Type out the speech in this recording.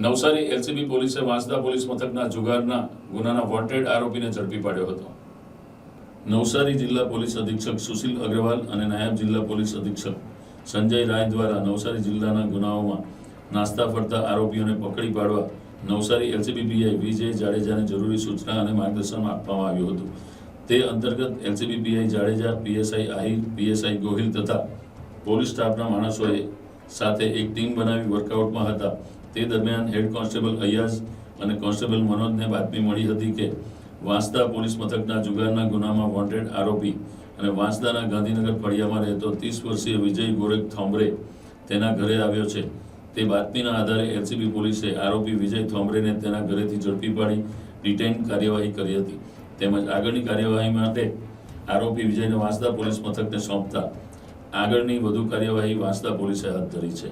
Navsari LCB પોલીસે Vansda police મથકના જુગારના ગુનાના વોન્ટેડ આરોપીને ઝડપી પાડ્યો હતો. નવસારી જિલ્લા પોલીસ અધિક્ષક સુશીલ અગ્રવાલ અને નાયબ જિલ્લા પોલીસ અધિક્ષક સંજય રાય દ્વારા નવસારી જિલ્લાના ગુનાઓમાં નાસ્તા ફરતા આરોપીઓને પકડી પાડવા નવસારી એલસીબી પીઆઈ વિજય જાડેજાને જરૂરી સૂચના અને માર્ગદર્શન આપવામાં આવ્યું હતું. તે અંતર્ગત LCB PI Jadeja, PSI Ahir, PSI Gohil તથા પોલીસ સ્ટાફના માણસોએ સાથે એક ટીમ બનાવી વર્કઆઉટમાં હતા. તે દરમિયાન હેડ કોન્સ્ટેબલ અયાઝ અને કોન્સ્ટેબલ મનોજને બાતમી મળી હતી કે વાંસદા પોલીસ મથકના જુગારના ગુનામાં વોન્ટેડ આરોપી અને વાંસદાના ગાંધીનગર ફળિયામાં રહેતો ત્રીસ વર્ષીય વિજય ગોરેખ થોંબરે તેના ઘરે આવ્યો છે. તે બાતમીના આધારે એલસીબી પોલીસે આરોપી વિજય થોંબરેને તેના ઘરેથી ઝડપી પાડી ડિટેઇન કાર્યવાહી કરી હતી. તેમજ આગળની કાર્યવાહી માટે આરોપી વિજયને વાંસદા પોલીસ મથકને સોંપતા આગળની વધુ કાર્યવાહી વાંસદા પોલીસે હાથ ધરી છે.